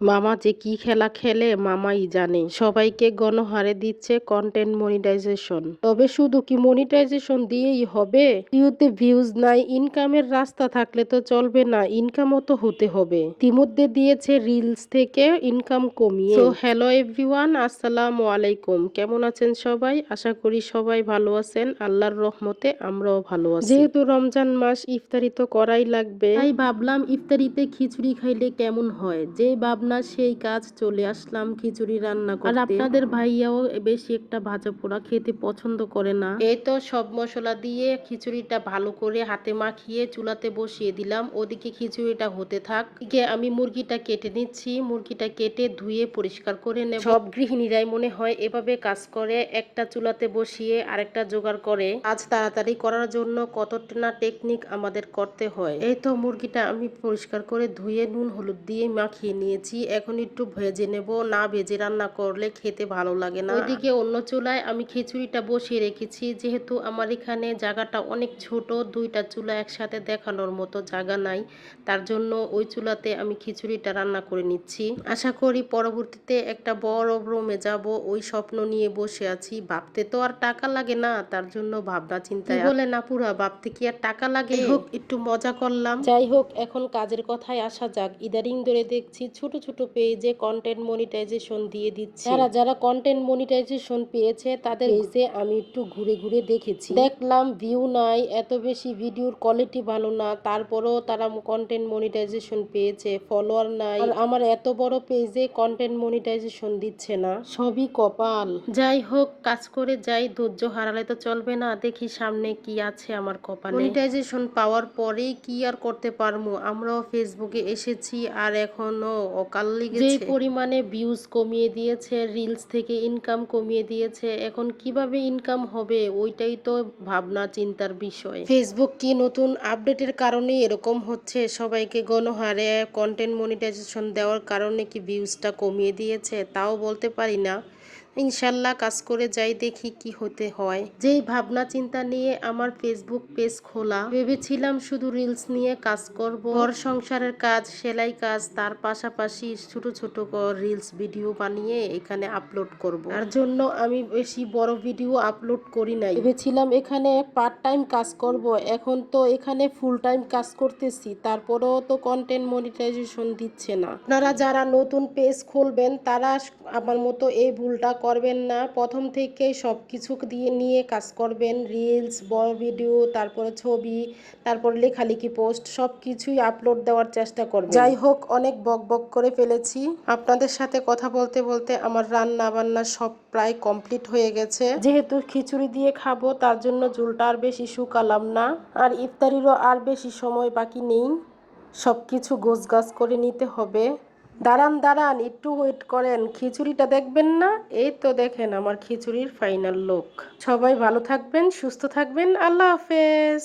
মামা যে কি খেলা খেলে মামাই জানে। সবাইকে গণহারে দিচ্ছে কন্টেন্ট মনিটাইজেশন তবে শুধু কি মনিটাইজেশন দিয়েই হবে? ভিউতে ভিউজ নাই ইনকামের রাস্তা থাকলে তো চলবে না ইনকামও তো হতে হবে। ইতিমধ্যে দিয়েছে রিলস থেকে ইনকাম কমিয়ে। তো হ্যালো এভরিওয়ান আসসালামু আলাইকুম। কেমন আছেন সবাই? আশা করি সবাই ভালো আছেন। আল্লাহর রহমতে আমরাও ভালো আছি। যেহেতু রমজান মাস, ইফতারি তো করাই লাগবে। তাই ভাবলাম ইফতারিতে খিচুড়ি খাইলে কেমন হয়? যে ভাবনা সেই কাজ চলে আসলাম খিচুড়ি রান্না করতে। আর আপনাদের ভাইয়াও বেশি একটা ভাজা পোড়া খেতে পছন্দ করে না। এই তো সব মশলা দিয়ে খিচুড়িটা ভালো করে হাতে মাখিয়ে চুলাতে বসিয়ে দিলাম। ওদিকে খিচুড়িটা হতে থাক। আমি মুরগিটা কেটে নিচ্ছি। মুরগিটা কেটে ধুয়ে পরিষ্কার করে নেব। সব গৃহিণীরাই মনে হয় এভাবে কাজ করে। একটা চুলাতে বসিয়ে আরেকটা জোগাড় করে। আজ তাড়াতাড়ি করার জন্য কতটা না টেকনিক আমাদের করতে হয়। এই তো মুরগিটা আমি পরিষ্কার করে ধুয়ে নুন হলুদ দিয়ে মাখিয়ে নিয়েছি। এখন একটু ভেজে নেব। না ভেজে রান্না করলে খেতে ভালো লাগে না। ওইদিকে অন্য চুলায় আমি খিচুড়িটা বসিয়ে রেখেছি। যেহেতু আমার এখানে জায়গাটা অনেক ছোট দুইটা চুলা একসাথে দেখানোর মতো জায়গা নাই। তার জন্য ওই চুলাতে আমি খিচুড়িটা রান্না করে নিচ্ছি। আশা করি পরবর্তীতে একটা বড় রুমে যাব ওই স্বপ্ন নিয়ে বসে আছি। ভাবতে তো আর টাকা লাগে না তার জন্য ভাবনা চিন্তায় বলে না পুরা ভাবতে কি আর টাকা লাগে? হোক একটু মজা করলাম। যাই হোক এখন কাজের কথায় আসা যাক। ইদারিং ধরে দেখছি ছোট ছোট পেজে কন্টেন্ট মনিটাইজেশন দিয়ে দিচ্ছে। যারা যারা কন্টেন্ট মনিটাইজেশন পেয়েছে তাদের পেজে আমি একটু ঘুরে ঘুরে দেখেছি। দেখলাম ভিউ নাই এত বেশি ভিডিওর কোয়ালিটি ভালো না তারপরেও তারা কন্টেন্ট মনিটাইজেশন পেয়েছে ফলোয়ার নাই। আর আমার এত বড় পেজে কন্টেন্ট মনিটাইজেশন দিচ্ছে না। সবই কপাল। যাই হোক কাজ করে যাই ধৈর্য হারালে তো চলবে না দেখি সামনে কি আছে আমার কপালে। মনিটাইজেশন পাওয়ার পরেই কি আর করতে পারব? আমরাও ফেসবুকে এসেছি আর এখনও অকাল যে পরিমাণে ভিউজ কমিয়ে দিয়েছে রিলস থেকে ইনকাম কমিয়ে দিয়েছে এখন কীভাবে ইনকাম হবে ওইটাই তো ভাবনা চিন্তার বিষয়। ফেসবুক কি নতুন আপডেটের কারণে এরকম হচ্ছে? সবাইকে গণহারে কন্টেন্ট মনিটাইজেশন দেওয়ার কারণে কি ভিউজটা কমিয়ে দিয়েছে? তাও বলতে পারি না। ইনশাল্লাহ কাজ করে যাই, দেখি কি হতে হয়। যেই ভাবনা চিন্তা নিয়ে আমার ফেসবুক পেজ খোলা, ভেবেছিলাম শুধু রিলস নিয়ে কাজ করব। ঘর সংসারের কাজ, সেলাই কাজ, তার পাশাপাশি ছোট ছোট রিলস ভিডিও বানিয়ে এখানে আপলোড করব। তার জন্য আমি বেশি বড় ভিডিও আপলোড করি নাই। ভেবেছিলাম এখানে পার্ট টাইম কাজ করব, এখন তো এখানে ফুল টাইম কাজ করতেছি, তারপরেও তো কন্টেন্ট মনিটাইজেশন দিচ্ছে না। আপনারা যারা নতুন পেজ খুলবেন, তারা আমার মতো এই ভুলটা করবেন না। প্রথম থেকে সব কিছু দিয়ে নিয়ে কাজ করবেন। রিলস, বড় ভিডিও, তারপরে ছবি, তারপরে লেখালেখি পোস্ট সব কিছুই আপলোড দেওয়ার চেষ্টা করবেন। যাই হোক, অনেক বক বক করে ফেলেছি। আপনাদের সাথে কথা বলতে বলতে আমার রান্না বান্না সব প্রায় কমপ্লিট হয়ে গেছে। যেহেতু খিচুড়ি দিয়ে খাব, তার জন্য ঝুলটা আর বেশি শুকালাম না। আর ইফতারিরও আর বেশি সময় বাকি নেই। সব কিছু গোছ গাছ করে নিতে হবে। দাঁড়ান দাঁড়ান, একটু ওয়েট করেন। খিচুড়িটা দেখবেন না? এই তো দেখেন আমার খিচুড়ির ফাইনাল লোক সবাই ভালো থাকবেন, সুস্থ থাকবেন। আল্লাহ হাফেজ।